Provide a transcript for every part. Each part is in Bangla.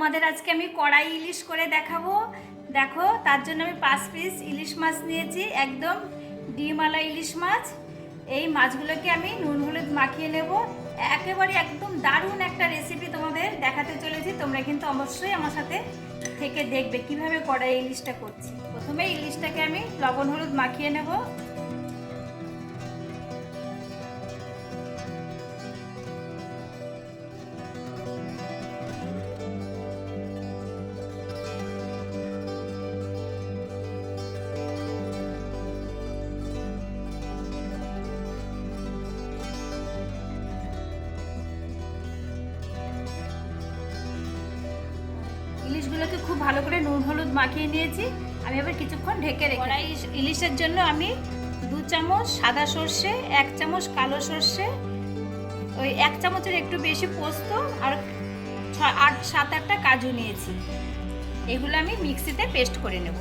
তোমাদের আজকে আমি কড়াই ইলিশ করে দেখাবো। দেখো, তার জন্য আমি পাঁচ পিস ইলিশ মাছ নিয়েছি। একদম ডিমালা ইলিশ মাছ। এই মাছগুলোকে আমি নুন হলুদ মাখিয়ে নেব। একেবারে একদম দারুণ একটা রেসিপি তোমাদের দেখাতে চলেছি। তোমরা কিন্তু অবশ্যই আমার সাথে থেকে দেখবে কীভাবে কড়াই ইলিশটা করছি। প্রথমে ইলিশটাকে আমি লবণ হলুদ মাখিয়ে নেব। ইলিশগুলোকে খুব ভালো করে নুন, হলুদ মাখিয়ে নিয়েছি। আমি আবার কিছুক্ষণ ঢেকে রেখে ইলিশের জন্য আমি দু চামচ সাদা সর্ষে, এক চামচ কালো সর্ষে, ওই এক চামচের একটু বেশি পোস্ত আর আট, সাত, আটটা কাজু নিয়েছি। এগুলো আমি মিক্সিতে পেস্ট করে নেব।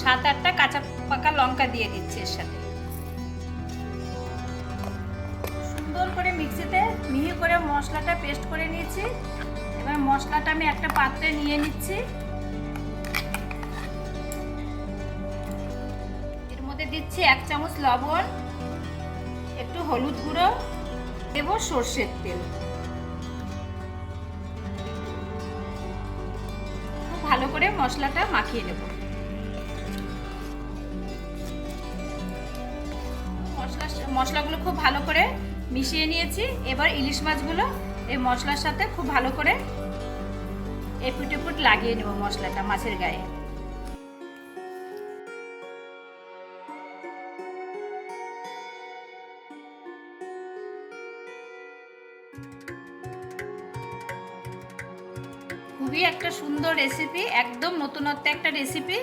সাত, আটটা কাঁচা পাকা লঙ্কা দিয়ে দিচ্ছি এর সাথে। সুন্দর করে মিক্সিতে মিহি করে মশলাটা পেস্ট করে নিয়েছি। এবার মশলাটা আমি একটা পাত্রে নিয়ে নিচ্ছি। এর মধ্যে দিচ্ছি এক চামচ লবণ, একটু হলুদ গুঁড়ো, দেবো সর্ষের তেল। ভালো করে মশলাটা মাখিয়ে নেব। মশলা, মশলাগুলো খুব ভালো করে মিশিয়ে নিয়েছি। এবার ইলিশ মাছগুলো এই মশলার সাথে খুব ভালো করে এপুট এপুট লাগিয়ে নেব মশলাটা মাছের গায়ে। খুবই একটা সুন্দর রেসিপি একদম নতুনত্ব একটা রেসিপি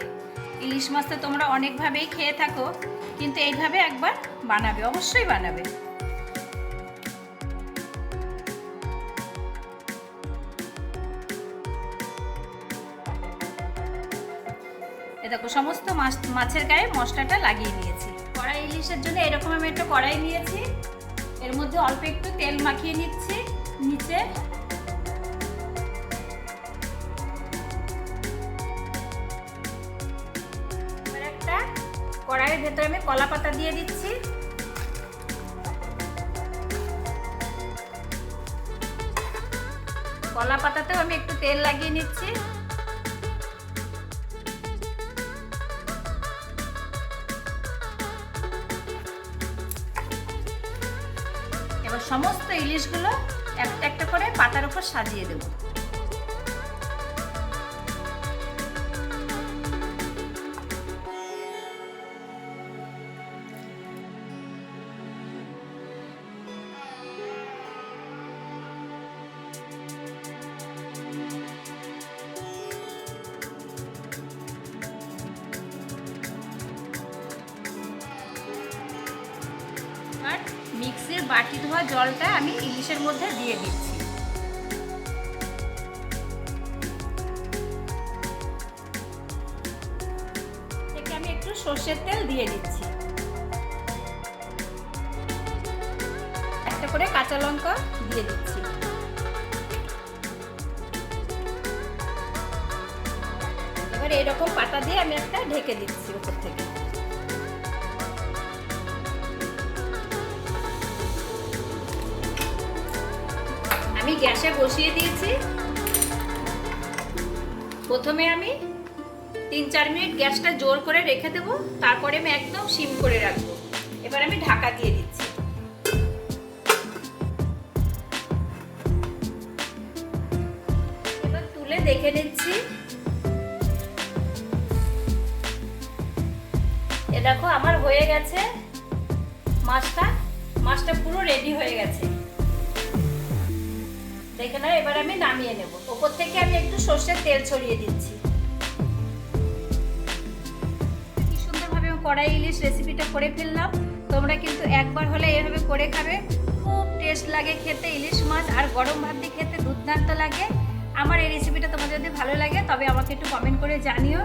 ইলিশ মাছটা তোমরা অনেকভাবেই খেয়ে থাকো, কিন্তু এইভাবে একবার বানাবে, অবশ্যই বানাবে। দেখো, সমস্ত মাছ, মাছের গায়ে মশলাটা লাগিয়ে নিয়েছি। কড়াই ইলিশের জন্য এরকম আমি একটা কড়াই নিয়েছি। এর মধ্যে অল্প একটু তেল মাখিয়ে নিচ্ছি, নিচে। একটা কড়াইয়ের ভেতরে আমি কলা পাতা দিয়ে দিচ্ছি। কলা পাতাতেও আমি একটু তেল লাগিয়ে নিচ্ছি। এবার সমস্ত ইলিশগুলো একটা একটা করে পাতার উপর সাজিয়ে দেবো। বাটি ধোয়া জলটা আমি ইলিশের মধ্যে দিয়ে দিচ্ছি। থেকে আমি একটু সর্ষের তেল দিয়ে দিচ্ছি। একটা করে কাঁচা লঙ্কা দিয়ে দিচ্ছি। এবার এরকম পাতা দিয়ে আমি একটা ঢেকে দিচ্ছি উপর থেকে। আমি গ্যাসে বসিয়ে দিয়েছি। প্রথমে আমি তিন চার মিনিট গ্যাসটা জোর করে রেখে দেব, তারপরে আমি একদম সিম করে রাখব। এবার আমি ঢাকা দিয়ে দিচ্ছি। এবার তুলে দেখে নিচ্ছি। এ দেখো, আমার হয়ে গেছে মাছটা। মাছটা পুরো রেডি হয়ে গেছে। দেখে এবার আমি নামিয়ে নেব। ওপর থেকে আমি একটু সর্ষের তেল ছড়িয়ে দিচ্ছি। কি সুন্দরভাবে কড়াই ইলিশ রেসিপিটা করে ফেললাম। তোমরা কিন্তু একবার হলে এভাবে করে খাবে। খুব টেস্ট লাগে খেতে, ইলিশ মাছ আর গরম ভাত দিয়ে খেতে দুর্দান্ত লাগে। আমার এই রেসিপিটা তোমার যদি ভালো লাগে, তবে আমাকে একটু কমেন্ট করে জানিও।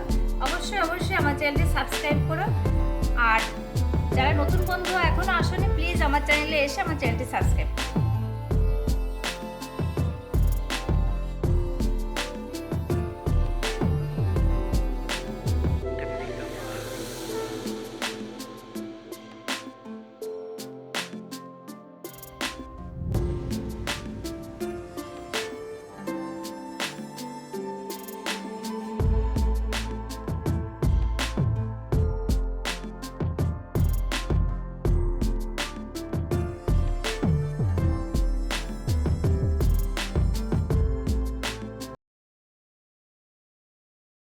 অবশ্যই অবশ্যই আমার চ্যানেলটি সাবস্ক্রাইব করো। আর যারা নতুন বন্ধু এখনও আসেনি প্লিজ আমার চ্যানেলে এসে আমার চ্যানেলটি সাবস্ক্রাইব করুন